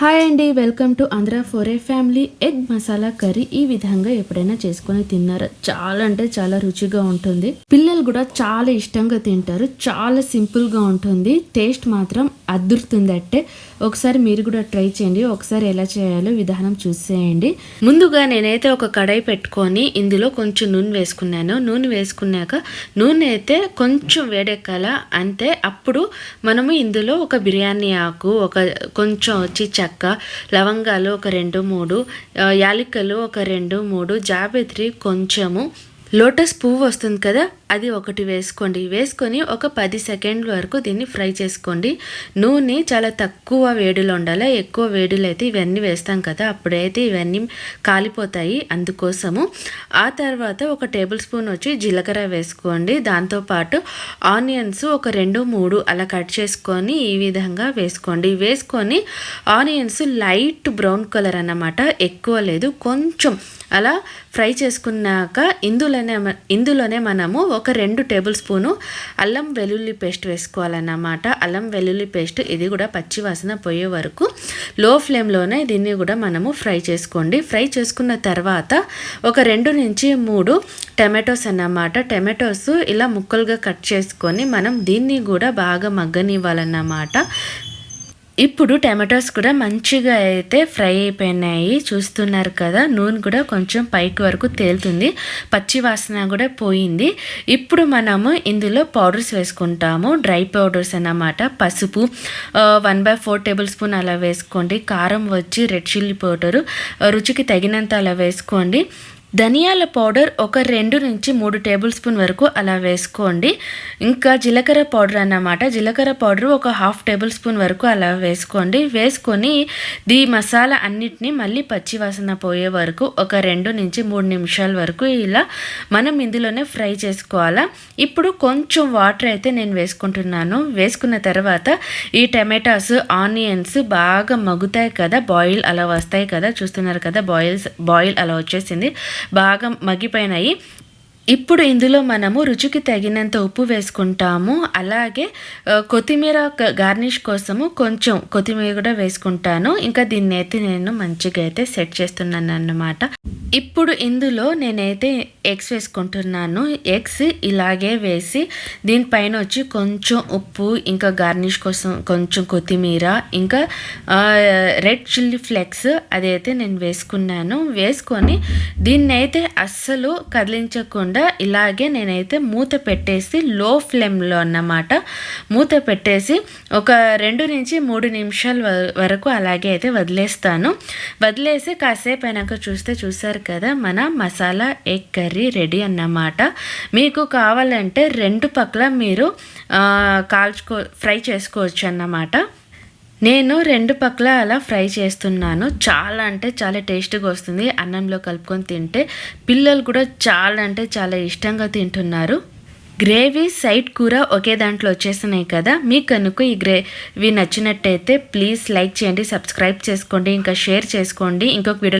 Hi అండి welcome to Andhra four a family. Egg masala curry ఈ విధంగా ఎప్పుడైనా చేసుకొని తిన్నారా? చాలా అంటే చాలా రుచిగా ఉంటుంది. పిల్లలు కూడా చాలా ఇష్టంగా తింటారు. చాలా సింపుల్గా ఉంటుంది. టేస్ట్ మాత్రం అదురుతుంది అట్టే ఒకసారి మీరు కూడా ట్రై చేయండి. ఒకసారి ఎలా చేయాలో విధానం చూసేయండి. ముందుగా నేనైతే ఒక కడాయి పెట్టుకొని ఇందులో కొంచెం నూనె వేసుకున్నాను. నూనె వేసుకున్నాక నూనె అయితే కొంచెం వేడెక్కాల? అంతే అప్పుడు మనము ఇందులో ఒక బిర్యానీ ఆకు ఒక కొంచెం వచ్చి చెక్క లవంగాలు ఒక రెండు మూడు యాలికలు ఒక రెండు మూడు జాబెత్రి కొంచెము. లోటస్ పువ్వు వస్తుంది కదా? అది ఒకటి వేసుకోండి. వేసుకొని ఒక పది సెకండ్ల వరకు దీన్ని ఫ్రై చేసుకోండి. నూనె చాలా తక్కువ వేడిలో ఉండాలి? ఎక్కువ వేడిలో అయితే ఇవన్నీ వేస్తాం కదా అప్పుడైతే ఇవన్నీ కాలిపోతాయి అందుకోసము. ఆ తర్వాత ఒక టేబుల్ స్పూన్ వచ్చి జీలకర్ర వేసుకోండి. దాంతోపాటు ఆనియన్స్ ఒక రెండు మూడు అలా కట్ చేసుకొని ఈ విధంగా వేసుకోండి. వేసుకొని ఆనియన్స్ లైట్ బ్రౌన్ కలర్ అన్నమాట ఎక్కువ లేదు. కొంచెం అలా ఫ్రై చేసుకున్నాక ఇందులోనే ఇందులోనే మనము ఒక రెండు టేబుల్ స్పూను అల్లం వెల్లుల్లి పేస్ట్ వేసుకోవాలన్నమాట. అల్లం వెల్లుల్లి పేస్ట్ ఇది కూడా పచ్చి వాసన పోయే వరకు లో ఫ్లేమ్లోనే దీన్ని కూడా మనము ఫ్రై చేసుకోండి. ఫ్రై చేసుకున్న తర్వాత ఒక రెండు నుంచి మూడు టమాటోస్ అన్నమాట. టమాటోస్ ఇలా ముక్కలుగా కట్ చేసుకొని మనం దీన్ని కూడా బాగా మగ్గనివ్వాలన్నమాట. ఇప్పుడు టమాటోస్ కూడా మంచిగా అయితే ఫ్రై అయిపోయినాయి. చూస్తున్నారు కదా నూనె కూడా కొంచెం పైకి వరకు తేలుతుంది. పచ్చి వాసన కూడా పోయింది. ఇప్పుడు మనము ఇందులో పౌడర్స్ వేసుకుంటాము. డ్రై పౌడర్స్ అన్నమాట. పసుపు one by four tablespoon అలా వేసుకోండి. కారం వచ్చి రెడ్ చిల్లీ పౌడరు. రుచికి తగినంత అలా వేసుకోండి. ధనియాల పౌడర్ ఒక రెండు నుంచి మూడు టేబుల్ స్పూన్ వరకు అలా వేసుకోండి. ఇంకా జీలకర్ర పౌడర్ అన్నమాట. జీలకర్ర పౌడర్ ఒక హాఫ్ టేబుల్ స్పూన్ వరకు అలా వేసుకోండి. వేసుకొని దీ మసాలా అన్నిటినీ మళ్ళీ పచ్చి వాసన పోయే వరకు ఒక రెండు నుంచి మూడు నిమిషాల వరకు ఇలా మనం ఇందులోనే ఫ్రై చేసుకోవాలా. ఇప్పుడు కొంచెం వాటర్ అయితే నేను వేసుకుంటున్నాను. వేసుకున్న తర్వాత ఈ టమాటాస్ ఆనియన్స్ బాగా మగ్గుతాయి కదా బాయిల్ అలా వస్తాయి కదా చూస్తున్నారు కదా బాయిల్స్ బాయిల్ అలా వచ్చేసింది. బాగా మగ్గిపోయినాయి. ఇప్పుడు ఇందులో మనము రుచికి తగినంత ఉప్పు వేసుకుంటాము. అలాగే కొత్తిమీర గార్నిష్ కోసము కొంచెం కొత్తిమీర కూడా వేసుకుంటాను. ఇంకా దీన్ని అయితే నేను మంచిగా అయితే సెట్ చేస్తున్నాను అన్నమాట ఇప్పుడు ఇందులో నేనైతే ఎగ్స్ వేసుకుంటున్నాను. ఎగ్స్ ఇలాగే వేసి దీనిపైన వచ్చి కొంచెం ఉప్పు ఇంకా గార్నిష్ కోసం కొంచెం కొత్తిమీర ఇంకా రెడ్ చిల్లీ ఫ్లెక్స్ అదైతే నేను వేసుకున్నాను. వేసుకొని దీన్నైతే అస్సలు కదిలించకుండా ఇలాగే నేనైతే మూత పెట్టేసి లో ఫ్లేమ్లో అన్నమాట. మూత పెట్టేసి ఒక రెండు నుంచి మూడు నిమిషాల వ- వరకు అలాగే అయితే వదిలేస్తాను. వదిలేసి కాసేపు అయినాక చూస్తే చూసారు కదా మన మసాలా ఎగ్ కర్రీ రెడీ అన్నమాట. మీకు కావాలంటే రెండు పక్కల మీరు కాల్చుకో ఫ్రై చేసుకోవచ్చు అన్నమాట. నేను రెండు పక్కల అలా ఫ్రై చేస్తున్నాను. చాలా అంటే చాలా టేస్ట్గా వస్తుంది. అన్నంలో కలుపుకొని తింటే పిల్లలు కూడా చాలా అంటే చాలా ఇష్టంగా తింటున్నారు. గ్రేవీ సైడ్ కూర ఒకే దాంట్లో వచ్చేస్తున్నాయి కదా. మీకు కనుక ఈ గ్రేవీ నచ్చినట్టయితే ప్లీజ్ లైక్ చేయండి సబ్స్క్రైబ్ చేసుకోండి ఇంకా షేర్ చేసుకోండి. ఇంకొక వీడియో